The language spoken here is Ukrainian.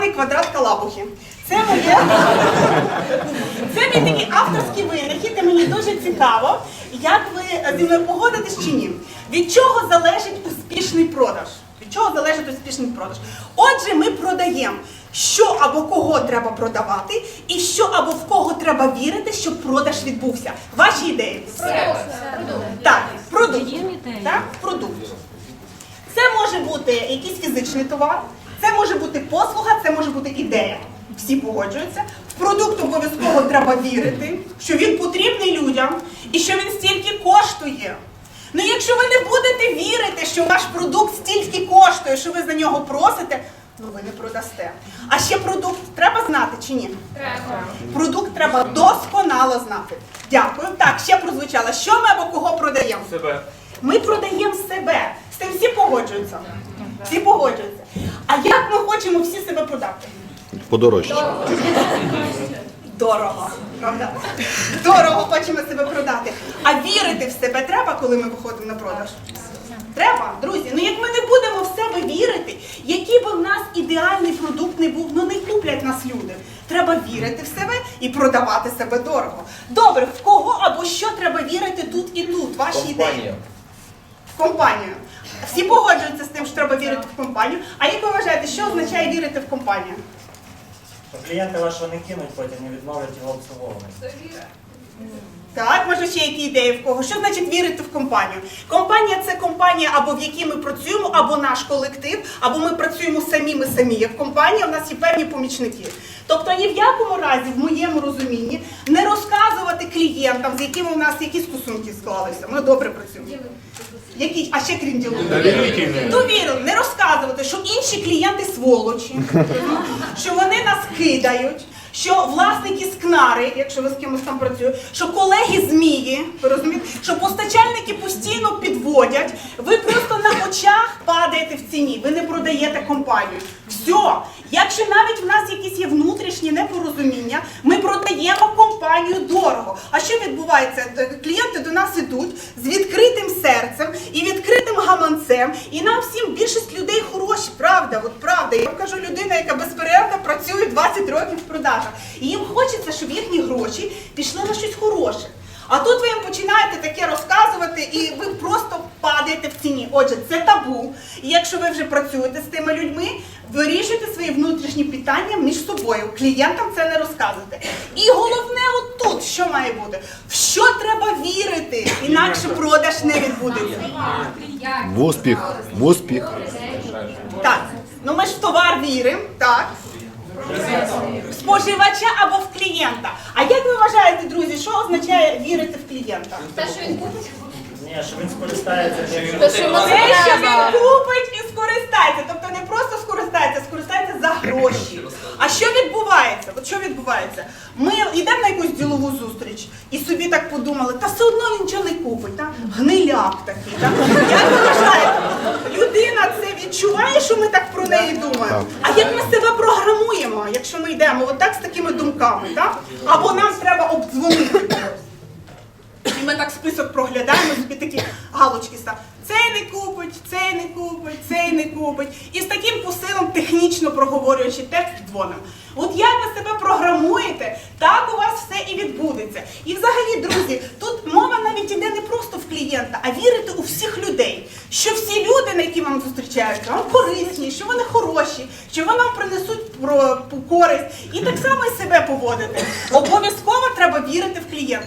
званий квадрат калабухи. Це моє. Це мій такий авторський винахід, і мені дуже цікаво, як ви зі мною погодитесь чи ні. Від чого залежить успішний продаж? Від чого залежить успішний продаж? Отже, ми продаємо, що або кого треба продавати, і що або в кого треба вірити, щоб продаж відбувся. Ваші ідеї? Так, продукт. Так, продукт. Це може бути якийсь фізичний товар, може бути послуга, це може бути ідея. Всі погоджуються. В продукт обов'язково треба вірити, що він потрібний людям і що він стільки коштує. Ну якщо ви не будете вірити, що ваш продукт стільки коштує, що ви за нього просите, ну ви не продасте. А ще продукт треба знати чи ні? Треба. Продукт треба досконало знати. Дякую. Так, ще прозвучало. Що ми або кого продаємо? Себе. Ми продаємо себе. З тим всі погоджуються. Всі погоджуються. А як ми хочемо всі себе продати? Подорожче. Дорого. Правда? Дорого хочемо себе продати. А вірити в себе треба, коли ми виходимо на продаж? Треба, друзі. Ну як ми не будемо в себе вірити, який би в нас ідеальний продукт не був, ну не куплять нас люди. Треба вірити в себе і продавати себе дорого. Добре, в кого або що треба вірити тут і тут? Ваші ідеї. Компанію. Всі погоджуються з тим, що треба вірити в компанію. А як ви вважаєте, що означає вірити в компанію? Клієнти вашого не кинуть, потім не відмовлять його обслуговування. Так, може ще які ідеї в кого? Що значить вірити в компанію? Компанія це компанія, або в якій ми працюємо, або наш колектив, або ми працюємо самі, ми самі. Як компанія, у нас є певні помічники. Тобто ні в якому разі, в моєму розумінні, не розказувати клієнтам, з якими у нас які стосунки склалися. Ми добре працюємо. Які, а ще крім ділу. Довірили, не розказувати, що інші клієнти сволочі, що вони нас кидають, що власники скнари, якщо ви з кимось там працюєте, що колеги змії, ви розумієте, що постачальники постійно підводять, ви просто на очах падаєте в ціні, ви не продаєте компанію. Все. Якщо навіть в нас якісь є внутрішні непорозуміння, ми продаємо компанію дорого. А що відбувається? Клієнти до нас ідуть з відкритим серцем і відкритим гаманцем. І нам всім більшість людей хороші, правда, от правда. Я кажу, людина, яка безперервно працює 20 років в продажах. І їм хочеться, щоб їхні гроші пішли на щось хороше. А тут ви їм починаєте таке розказувати, і ви просто падаєте в ціні. Отже, це табу. І якщо ви вже працюєте з тими людьми, вирішуйте свої внутрішні питання між собою. Клієнтам це не розказуйте. І головне, що має бути? В що треба вірити, інакше продаж не відбудеться. В успіх, в успіх. Так, ну ми ж в товар віримо, так. В споживача або в клієнта. А як ви вважаєте, друзі, що означає вірити в клієнта? Те, що він купить? Ні, що він скористається що Те, що йому Те, що він треба. купить і скористається. Тобто не просто скористається, а скористається за гроші. А що відбувається? От що відбувається? Ми йдемо на якусь ділову зустріч і собі так подумали, та все одно він нічого не купить, та? гниляк такий. Та? Як ви вважаєте, людина це відчуває, що ми так про неї думаємо? А як ми себе програмуємо, якщо ми йдемо отак з такими думками, так? або нам треба обдзвонити? І ми так список проглядаємо, собі такі галочки став. Цей не купить, цей не купить, цей не купить. І з проговорюючи текст, дзвонимо. От як ви себе програмуєте, так у вас все і відбудеться. І взагалі, друзі, тут мова навіть іде не просто в клієнта, а вірити у всіх людей. Що всі люди, на які вам зустрічаються, вам корисні, що вони хороші, що вони вам принесуть користь. І так само і себе поводити. Обов'язково треба вірити в клієнта.